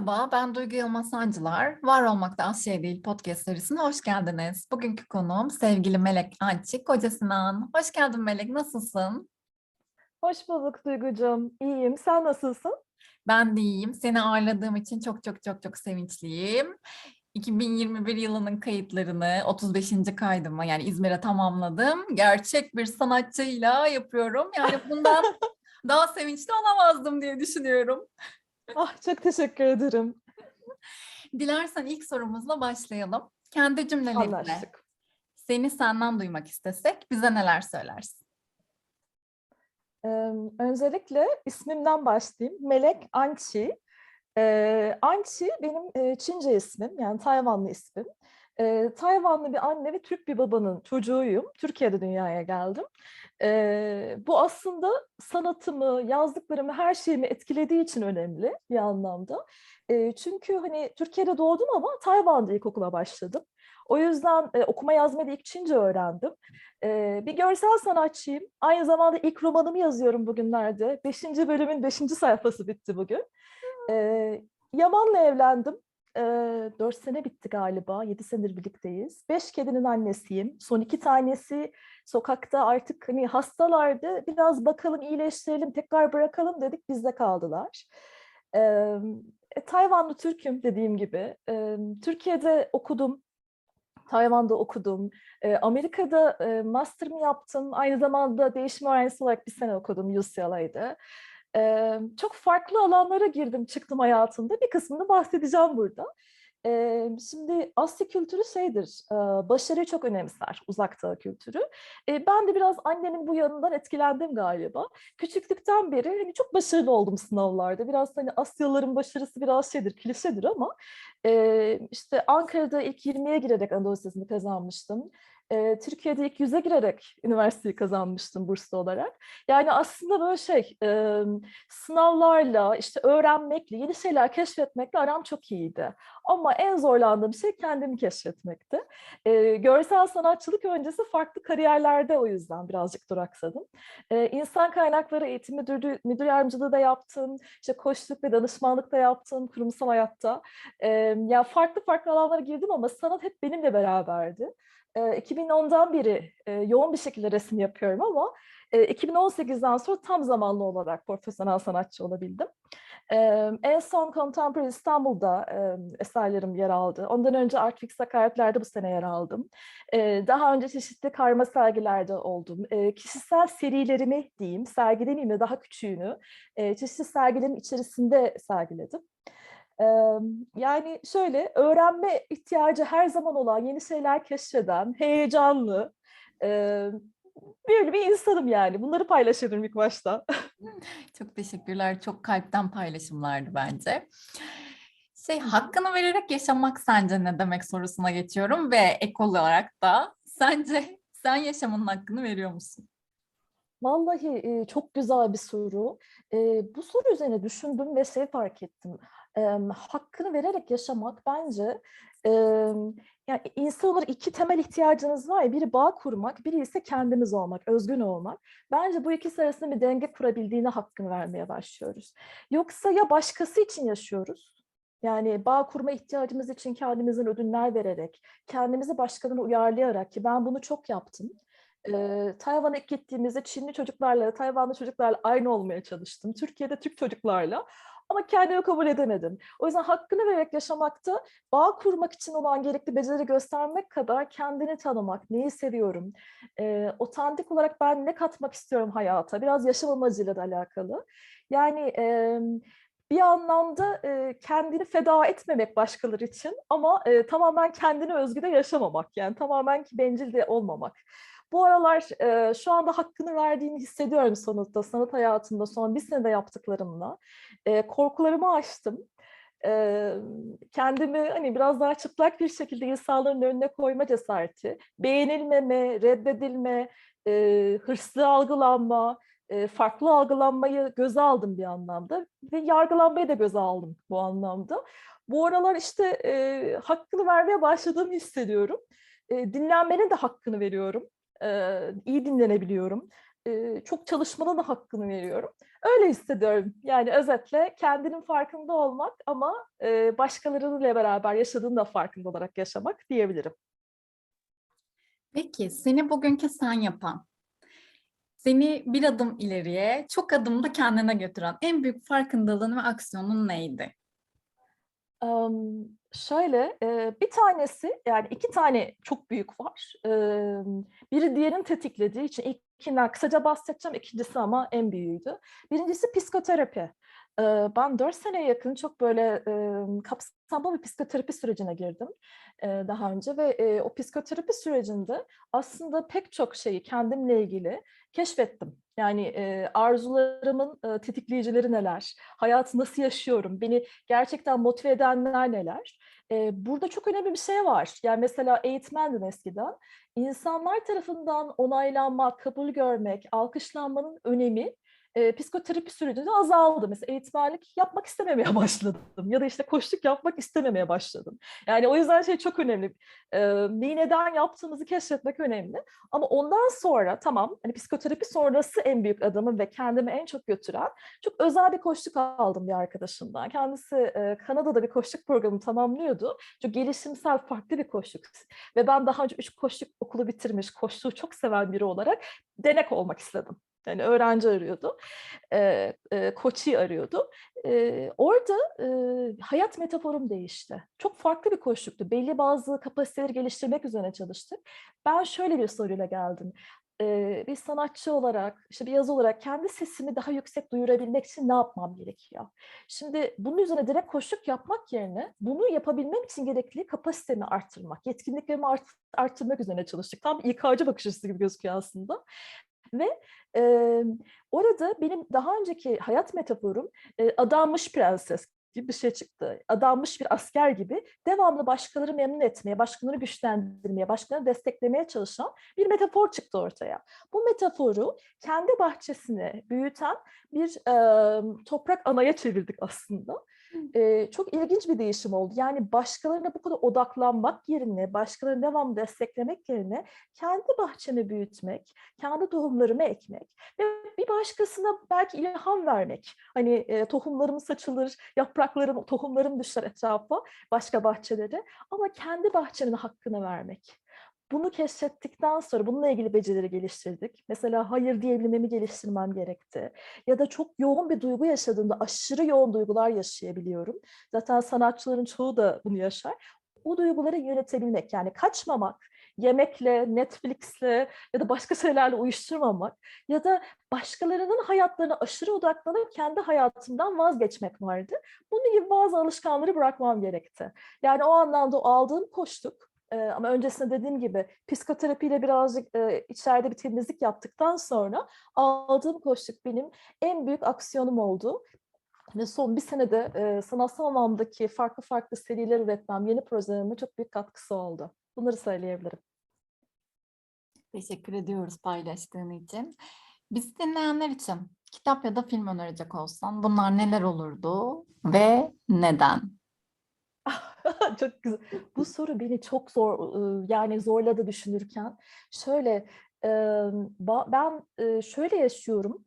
Merhaba, ben Duygu Yılmaz Sancılar. Var Olmakta Az Şey Değil podcast serisine hoş geldiniz. Bugünkü konuğum sevgili Melek Ançik, Koca Sinan. Hoş geldin Melek, nasılsın? Hoş bulduk Duygucuğum. İyiyim. Sen nasılsın? Ben de iyiyim. Seni ağırladığım için çok çok çok çok sevinçliyim. 2021 yılının kayıtlarını 35. kaydımı yani İzmir'e tamamladım. Gerçek bir sanatçıyla yapıyorum. Yani bundan daha sevinçli olamazdım diye düşünüyorum. Ah çok teşekkür ederim. Dilersen ilk sorumuzla başlayalım. Kendi cümlelerinle Anlaştık. seni senden duymak istesek bize neler söylersin? Ee, öncelikle ismimden başlayayım. Melek Ançi. Ee, Ançi benim e, Çince ismim, yani Tayvanlı ismim. Ee, Tayvanlı bir anne ve Türk bir babanın çocuğuyum. Türkiye'de dünyaya geldim. Ee, bu aslında sanatımı, yazdıklarımı, her şeyimi etkilediği için önemli bir anlamda. Ee, çünkü hani Türkiye'de doğdum ama Tayvan'da ilkokula başladım. O yüzden e, okuma yazmayı ilk Çince öğrendim. Ee, bir görsel sanatçıyım. Aynı zamanda ilk romanımı yazıyorum bugünlerde. Beşinci bölümün beşinci sayfası bitti bugün. Ee, Yaman'la evlendim. Ee, dört sene bitti galiba. Yedi senedir birlikteyiz. Beş kedinin annesiyim. Son iki tanesi sokakta artık hani hastalardı. Biraz bakalım iyileştirelim, tekrar bırakalım dedik. Bizde kaldılar. E, Tayvanlı Türk'üm dediğim gibi. Ee, Türkiye'de okudum. Tayvan'da okudum. Ee, Amerika'da e, master'ımı yaptım. Aynı zamanda değişim öğrencisi olarak bir sene okudum UCLA'da. Ee, çok farklı alanlara girdim çıktım hayatımda. Bir kısmını bahsedeceğim burada. Ee, şimdi Asya kültürü şeydir, e, başarıyı çok önemser, uzak kültürü. Ee, ben de biraz annemin bu yanından etkilendim galiba. Küçüklükten beri hani çok başarılı oldum sınavlarda. Biraz hani Asyalıların başarısı biraz şeydir, klişedir ama e, işte Ankara'da ilk 20'ye girerek Anadolu Lisesi'ni kazanmıştım. Türkiye'de ilk yüze girerek üniversiteyi kazanmıştım burslu olarak. Yani aslında böyle şey e, sınavlarla işte öğrenmekle yeni şeyler keşfetmekle aram çok iyiydi. Ama en zorlandığım şey kendimi keşfetmekti. Görsel sanatçılık öncesi farklı kariyerlerde o yüzden birazcık duraksadım. Ee, insan kaynakları eğitim müdürlüğü, müdür yardımcılığı da yaptım. İşte koçluk ve danışmanlık da yaptım kurumsal hayatta. Ee, yani farklı farklı alanlara girdim ama sanat hep benimle beraberdi. 2010'dan beri yoğun bir şekilde resim yapıyorum ama 2018'den sonra tam zamanlı olarak profesyonel sanatçı olabildim. En son Contemporary İstanbul'da eserlerim yer aldı. Ondan önce Artfix Hakaretler'de bu sene yer aldım. Daha önce çeşitli karma sergilerde oldum. Kişisel serilerimi diyeyim, sergilemeyeyim de daha küçüğünü çeşitli sergilerin içerisinde sergiledim. Yani şöyle öğrenme ihtiyacı her zaman olan, yeni şeyler keşfeden, heyecanlı, böyle bir insanım yani. Bunları paylaşırım ilk başta. Çok teşekkürler. Çok kalpten paylaşımlardı bence. Şey hakkını vererek yaşamak sence ne demek sorusuna geçiyorum ve ek olarak da sence sen yaşamının hakkını veriyor musun? Vallahi çok güzel bir soru. Bu soru üzerine düşündüm ve şey fark ettim e, hakkını vererek yaşamak bence e, yani insan olarak iki temel ihtiyacınız var ya biri bağ kurmak, biri ise kendimiz olmak, özgün olmak. Bence bu ikisi arasında bir denge kurabildiğine hakkını vermeye başlıyoruz. Yoksa ya başkası için yaşıyoruz, yani bağ kurma ihtiyacımız için kendimizin ödünler vererek, kendimizi başkalarına uyarlayarak ki ben bunu çok yaptım. Ee, Tayvan'a gittiğimizde Çinli çocuklarla, Tayvanlı çocuklarla aynı olmaya çalıştım. Türkiye'de Türk çocuklarla. Ama kendimi kabul edemedim. O yüzden hakkını vererek yaşamakta bağ kurmak için olan gerekli beceri göstermek kadar kendini tanımak, neyi seviyorum, e, otantik olarak ben ne katmak istiyorum hayata, biraz yaşam amacıyla da alakalı. Yani e, bir anlamda e, kendini feda etmemek başkaları için ama e, tamamen kendine özgü de yaşamamak. Yani tamamen ki bencil de olmamak. Bu aralar e, şu anda hakkını verdiğimi hissediyorum sonuçta sanat hayatımda son bir senede yaptıklarımla. E, korkularımı aştım. E, kendimi hani biraz daha çıplak bir şekilde insanların önüne koyma cesareti, beğenilmeme, reddedilme, e, hırslı algılanma, farklı algılanmayı göze aldım bir anlamda ve yargılanmayı da göze aldım bu anlamda. Bu aralar işte e, hakkını vermeye başladığımı hissediyorum. E, dinlenmenin de hakkını veriyorum iyi dinlenebiliyorum. e, çok çalışmanın da hakkını veriyorum. Öyle hissediyorum. Yani özetle kendinin farkında olmak ama e, başkalarıyla beraber yaşadığını da farkında olarak yaşamak diyebilirim. Peki seni bugünkü sen yapan, seni bir adım ileriye, çok adımda kendine götüren en büyük farkındalığın ve aksiyonun neydi? Şöyle bir tanesi yani iki tane çok büyük var. Biri diğerini tetiklediği için ilkinden kısaca bahsedeceğim. İkincisi ama en büyüğüydü. Birincisi psikoterapi. Ben dört seneye yakın çok böyle kapsamlı bir psikoterapi sürecine girdim daha önce ve o psikoterapi sürecinde aslında pek çok şeyi kendimle ilgili keşfettim. Yani arzularımın tetikleyicileri neler, hayatı nasıl yaşıyorum, beni gerçekten motive edenler neler. Burada çok önemli bir şey var. Yani mesela eğitmendim eskiden. İnsanlar tarafından onaylanmak, kabul görmek, alkışlanmanın önemi e, psikoterapi sürecinde azaldı. Mesela eğitmenlik yapmak istememeye başladım. Ya da işte koçluk yapmak istememeye başladım. Yani o yüzden şey çok önemli. E, neyi neden yaptığımızı keşfetmek önemli. Ama ondan sonra tamam hani psikoterapi sonrası en büyük adımı ve kendimi en çok götüren çok özel bir koçluk aldım bir arkadaşımdan. Kendisi e, Kanada'da bir koçluk programı tamamlıyordu. Çok gelişimsel farklı bir koçluk. Ve ben daha önce üç koçluk okulu bitirmiş, koçluğu çok seven biri olarak denek olmak istedim. Yani öğrenci arıyordu, e, e, koçi arıyordu. E, orada e, hayat metaforum değişti. Çok farklı bir koçluktu. Belli bazı kapasiteleri geliştirmek üzerine çalıştık. Ben şöyle bir soruyla geldim. E, bir sanatçı olarak, işte bir yazı olarak kendi sesimi daha yüksek duyurabilmek için ne yapmam gerekiyor? Şimdi bunun üzerine direkt koşuk yapmak yerine bunu yapabilmem için gerekli kapasitemi arttırmak, yetkinliklerimi art, arttırmak üzerine çalıştık. Tam İK'cı bakış açısı gibi gözüküyor aslında. Ve e, orada benim daha önceki hayat metaforum e, adanmış prenses gibi bir şey çıktı. Adanmış bir asker gibi devamlı başkaları memnun etmeye, başkalarını güçlendirmeye, başkalarını desteklemeye çalışan bir metafor çıktı ortaya. Bu metaforu kendi bahçesini büyüten bir e, toprak anaya çevirdik aslında. Ee, çok ilginç bir değişim oldu. Yani başkalarına bu kadar odaklanmak yerine, başkalarını devamlı desteklemek yerine kendi bahçemi büyütmek, kendi tohumlarımı ekmek ve bir başkasına belki ilham vermek. Hani e, tohumlarım saçılır, yapraklarım, tohumlarım düşer etrafa, başka bahçelere ama kendi bahçenin hakkını vermek. Bunu keşfettikten sonra bununla ilgili becerileri geliştirdik. Mesela hayır diyebilmemi geliştirmem gerekti. Ya da çok yoğun bir duygu yaşadığımda aşırı yoğun duygular yaşayabiliyorum. Zaten sanatçıların çoğu da bunu yaşar. O duyguları yönetebilmek yani kaçmamak, yemekle, Netflix'le ya da başka şeylerle uyuşturmamak ya da başkalarının hayatlarına aşırı odaklanıp kendi hayatımdan vazgeçmek vardı. Bunun gibi bazı alışkanları bırakmam gerekti. Yani o anlamda o aldığım koştuk ee, ama öncesinde dediğim gibi psikoterapiyle birazcık e, içeride bir temizlik yaptıktan sonra aldığım koçluk benim en büyük aksiyonum oldu. Ve son bir senede e, sanatsal anlamdaki farklı farklı seriler üretmem, yeni projelerime çok büyük katkısı oldu. Bunları söyleyebilirim. Teşekkür ediyoruz paylaştığın için. Biz dinleyenler için kitap ya da film önerecek olsan bunlar neler olurdu ve neden? çok güzel. Bu soru beni çok zor yani zorladı düşünürken. Şöyle ben şöyle yaşıyorum.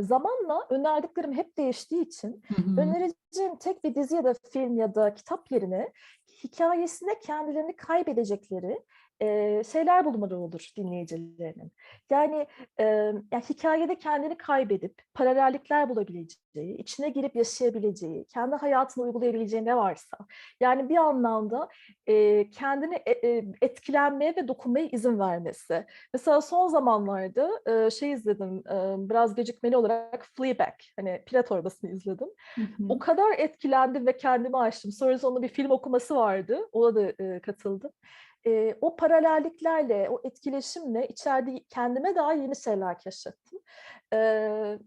Zamanla önerdiklerim hep değiştiği için Hı hı. önereceğim tek bir dizi ya da film ya da kitap yerine hikayesinde kendilerini kaybedecekleri e, şeyler bulmaları olur dinleyicilerinin. Yani, e, yani hikayede kendini kaybedip paralellikler bulabileceği, içine girip yaşayabileceği, kendi hayatını uygulayabileceği ne varsa. Yani bir anlamda e, kendini e, etkilenmeye ve dokunmaya izin vermesi. Mesela son zamanlarda e, şey izledim, e, biraz gecikmeli olarak Fleabag, hani pire torbasını izledim. Hı hı. O kadar etkilendim ve kendimi açtım. Sonrasında onun bir film okuması vardı, ona da e, katıldım e, o paralelliklerle, o etkileşimle içeride kendime daha yeni şeyler keşfettim. E,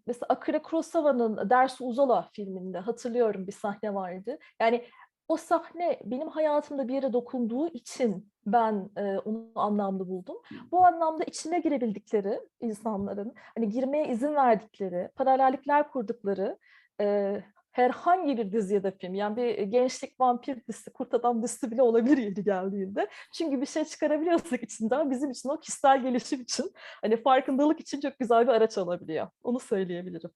mesela Akira Kurosawa'nın Dersi Uzala filminde hatırlıyorum bir sahne vardı. Yani o sahne benim hayatımda bir yere dokunduğu için ben e, onu anlamlı buldum. Bu anlamda içine girebildikleri insanların, hani girmeye izin verdikleri, paralellikler kurdukları, e, herhangi bir dizi ya da film yani bir gençlik vampir dizisi, kurt adam dizisi bile olabilir yeri geldiğinde. Çünkü bir şey çıkarabiliyorsak içinden bizim için o kişisel gelişim için hani farkındalık için çok güzel bir araç olabiliyor. Onu söyleyebilirim.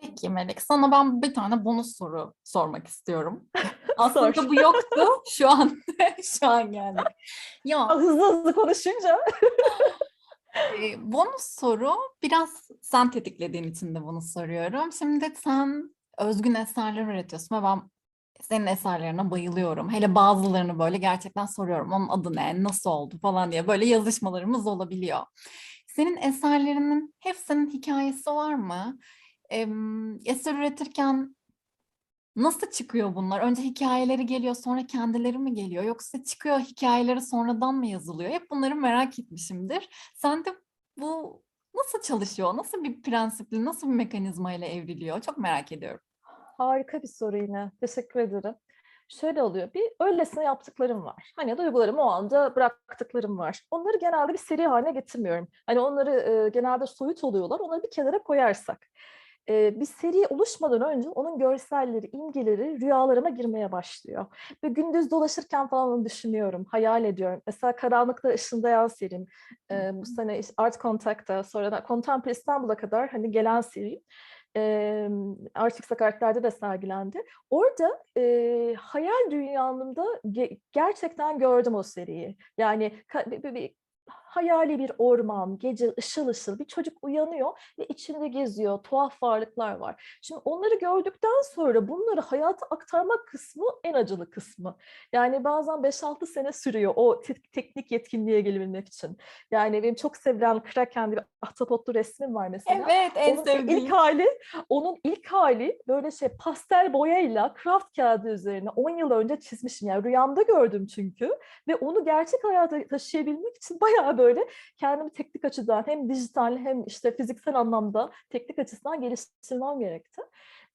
Peki Melek, sana ben bir tane bonus soru sormak istiyorum. Aslında Sor. bu yoktu, şu an şu an geldi. Ya Hızlı hızlı konuşunca e, bonus soru biraz sen tetiklediğin için de bunu soruyorum. Şimdi sen özgün eserler üretiyorsun ve ben senin eserlerine bayılıyorum. Hele bazılarını böyle gerçekten soruyorum. Onun adı ne, nasıl oldu falan diye böyle yazışmalarımız olabiliyor. Senin eserlerinin hepsinin hikayesi var mı? Em, eser üretirken nasıl çıkıyor bunlar? Önce hikayeleri geliyor, sonra kendileri mi geliyor? Yoksa çıkıyor hikayeleri sonradan mı yazılıyor? Hep bunları merak etmişimdir. Sen de bu nasıl çalışıyor? Nasıl bir prensiple, nasıl bir mekanizma ile evriliyor? Çok merak ediyorum. Harika bir soru yine. Teşekkür ederim. Şöyle oluyor. Bir öylesine yaptıklarım var. Hani duygularımı o anda bıraktıklarım var. Onları genelde bir seri haline getirmiyorum. Hani onları e, genelde soyut oluyorlar. Onları bir kenara koyarsak. E, bir seri oluşmadan önce onun görselleri, imgeleri rüyalarıma girmeye başlıyor. Ve gündüz dolaşırken falan onu düşünüyorum, hayal ediyorum. Mesela Karanlıkta Işındayan serim. e, bu sene Art Contact'ta, sonra da Contemporary İstanbul'a kadar hani gelen seri e, Art Yüksek Artlar'da da sergilendi. Orada e, hayal dünyamda ge- gerçekten gördüm o seriyi. Yani bir- bir hayali bir orman, gece ışıl ışıl bir çocuk uyanıyor ve içinde geziyor, tuhaf varlıklar var. Şimdi onları gördükten sonra bunları hayata aktarmak kısmı en acılı kısmı. Yani bazen 5-6 sene sürüyor o te- teknik yetkinliğe gelebilmek için. Yani benim çok sevilen Kraken bir ahtapotlu resmim var mesela. Evet, en Onun sevdiğim. ilk hali, onun ilk hali böyle şey pastel boyayla kraft kağıdı üzerine 10 yıl önce çizmişim. Yani rüyamda gördüm çünkü ve onu gerçek hayata taşıyabilmek için bayağı böyle kendimi teknik açıdan hem dijital hem işte fiziksel anlamda teknik açısından geliştirmem gerekti.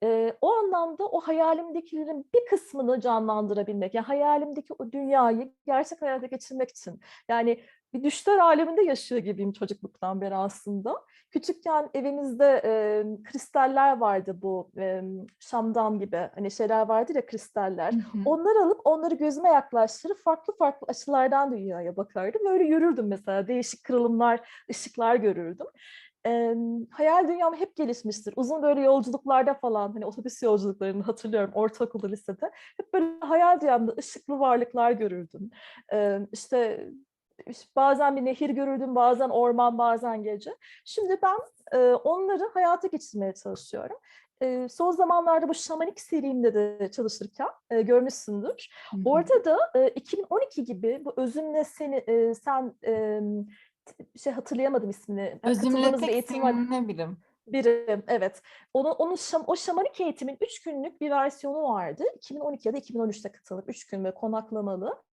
Ee, o anlamda o hayalimdekilerin bir kısmını canlandırabilmek, yani hayalimdeki o dünyayı gerçek hayata geçirmek için. Yani bir düşler aleminde yaşıyor gibiyim çocukluktan beri aslında. Küçükken evimizde e, kristaller vardı bu e, şamdan gibi hani şeyler vardı ya kristaller. Hı hı. Onları alıp onları gözüme yaklaştırıp farklı farklı açılardan dünyaya bakardım. Böyle yürürdüm mesela değişik kırılımlar, ışıklar görürdüm. Eee, hayal dünyam hep gelişmiştir. Uzun böyle yolculuklarda falan hani otobüs yolculuklarını hatırlıyorum ortaokulda lisede. Hep böyle hayal dünyamda ışıklı varlıklar görürdüm. İşte işte bazen bir nehir görürdüm, bazen orman, bazen gece. Şimdi ben e, onları hayata geçirmeye çalışıyorum. E, son zamanlarda bu şamanik serimde de çalışırken e, görmüşsündür. Orada da e, 2012 gibi bu özümle seni e, sen e, şey hatırlayamadım ismini. Özümle Katıldığımız bir tek eğitim var. ne birim? Birim, evet. Onun, onun şam, o şamanik eğitimin 3 günlük bir versiyonu vardı. 2012 ya da 2013'te katılıp 3 gün ve konaklamalı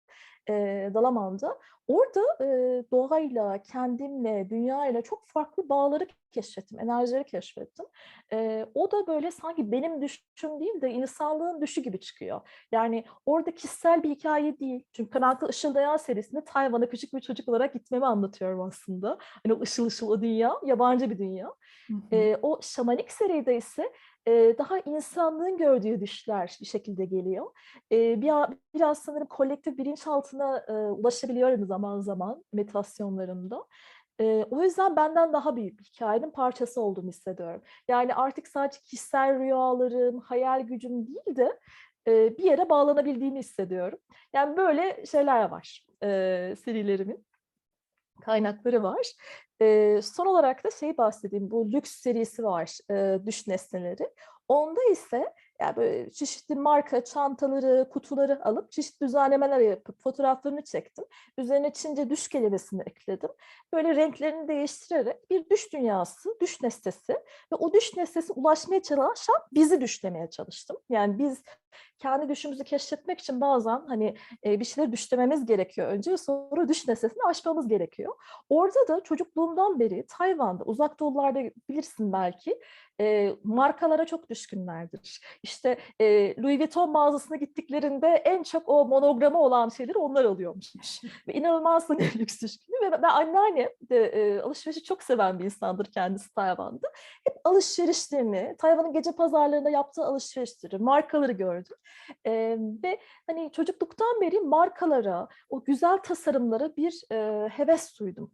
e, Dalaman'da. Orada e, doğayla, kendimle, dünyayla çok farklı bağları keşfettim, enerjileri keşfettim. E, o da böyle sanki benim düşüm değil de insanlığın düşü gibi çıkıyor. Yani orada kişisel bir hikaye değil. Çünkü Karanlıkta Işıldayan serisinde Tayvan'a küçük bir çocuk olarak gitmemi anlatıyorum aslında. Hani o ışıl ışıl o dünya, yabancı bir dünya. Hı hı. E, o şamanik seride ise daha insanlığın gördüğü düşler bir şekilde geliyor. Bir, biraz sanırım kolektif bilinçaltına ulaşabiliyorum zaman zaman meditasyonlarımda. E, o yüzden benden daha büyük bir hikayenin parçası olduğumu hissediyorum. Yani artık sadece kişisel rüyalarım, hayal gücüm değil de e, bir yere bağlanabildiğimi hissediyorum. Yani böyle şeyler var e, serilerimin kaynakları var. Eee, son olarak da şey bahsedeyim, bu lüks serisi var, eee, Düş Nesneleri. Onda ise yani böyle çeşitli marka çantaları, kutuları alıp çeşitli düzenlemeler yapıp fotoğraflarını çektim. Üzerine Çince düş kelimesini ekledim. Böyle renklerini değiştirerek bir düş dünyası, düş nesnesi ve o düş nesnesi ulaşmaya çalışan bizi düşlemeye çalıştım. Yani biz kendi düşümüzü keşfetmek için bazen hani e, bir şeyleri düşlememiz gerekiyor önce sonra düş nesnesini aşmamız gerekiyor. Orada da çocukluğumdan beri Tayvan'da, uzak doğularda bilirsin belki e, markalara çok düşkünlerdir. İşte e, Louis Vuitton mağazasına gittiklerinde en çok o monogramı olan şeyleri onlar alıyormuş. ve inanılmaz hani lüks düşkünü ve ben anneannem de e, alışverişi çok seven bir insandır kendisi Tayvan'da. Hep alışverişlerini, Tayvan'ın gece pazarlarında yaptığı alışverişleri, markaları gördüm. E, ve hani çocukluktan beri markalara, o güzel tasarımlara bir e, heves duydum.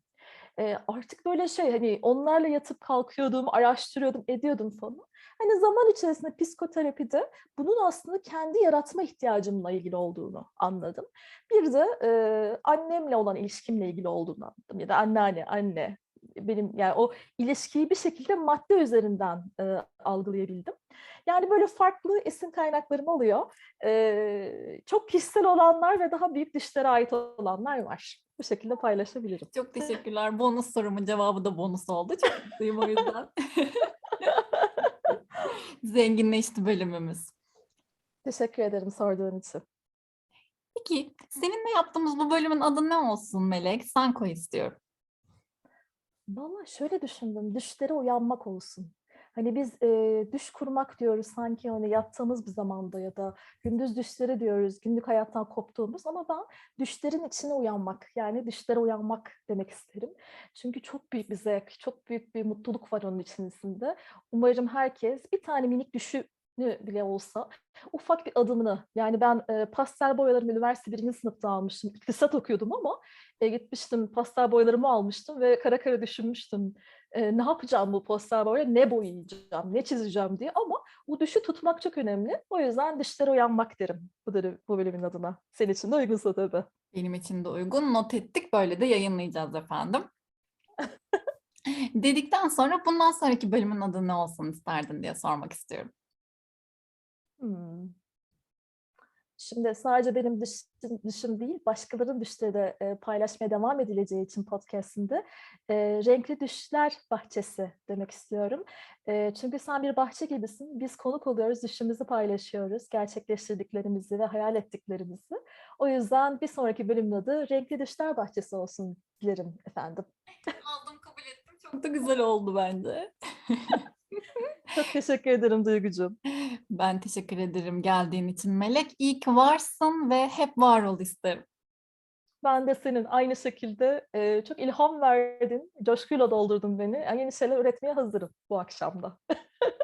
E, artık böyle şey hani onlarla yatıp kalkıyordum, araştırıyordum, ediyordum falan. Hani zaman içerisinde psikoterapide bunun aslında kendi yaratma ihtiyacımla ilgili olduğunu anladım. Bir de e, annemle olan ilişkimle ilgili olduğunu anladım ya da anneanne, anne benim yani o ilişkiyi bir şekilde madde üzerinden e, algılayabildim. Yani böyle farklı esin kaynaklarım oluyor. E, çok kişisel olanlar ve daha büyük düşlere ait olanlar var. Bu şekilde paylaşabilirim. Çok teşekkürler. Bonus sorumun cevabı da bonus oldu. Çok mutluyum o yüzden. Zenginleşti bölümümüz. Teşekkür ederim sorduğun için. Peki seninle yaptığımız bu bölümün adı ne olsun Melek? Sen koy istiyorum. Valla şöyle düşündüm, düşlere uyanmak olsun. Hani biz e, düş kurmak diyoruz sanki hani yattığımız bir zamanda ya da gündüz düşleri diyoruz günlük hayattan koptuğumuz ama ben düşlerin içine uyanmak yani düşlere uyanmak demek isterim. Çünkü çok büyük bir zevk, çok büyük bir mutluluk var onun içerisinde. Umarım herkes bir tane minik düşü bile olsa ufak bir adımını yani ben e, pastel boyalarımı üniversite birinci sınıfta almıştım. İktisat okuyordum ama e, gitmiştim pastel boyalarımı almıştım ve kara kara düşünmüştüm. E, ne yapacağım bu pastel boya, ne boyayacağım, ne çizeceğim diye ama bu düşü tutmak çok önemli. O yüzden düşlere uyanmak derim bu, bu bölümün adına. Senin için de uygunsa tabii. Benim için de uygun. Not ettik. Böyle de yayınlayacağız efendim. Dedikten sonra bundan sonraki bölümün adı ne olsun isterdin diye sormak istiyorum. Hmm. Şimdi sadece benim dışım, dışım değil, başkalarının düşleri de e, paylaşmaya devam edileceği için podcastinde e, renkli düşler bahçesi demek istiyorum. E, çünkü sen bir bahçe gibisin. Biz konuk oluyoruz, düşümüzü paylaşıyoruz, gerçekleştirdiklerimizi ve hayal ettiklerimizi. O yüzden bir sonraki bölümün adı renkli düşler bahçesi olsun dilerim efendim. Aldım kabul ettim. Çok da güzel oldu bence. Çok teşekkür ederim Duygucuğum. Ben teşekkür ederim geldiğin için Melek. İyi ki varsın ve hep var ol isterim. Ben de senin aynı şekilde e, çok ilham verdin, coşkuyla doldurdun beni. Yeni şeyler üretmeye hazırım bu akşamda.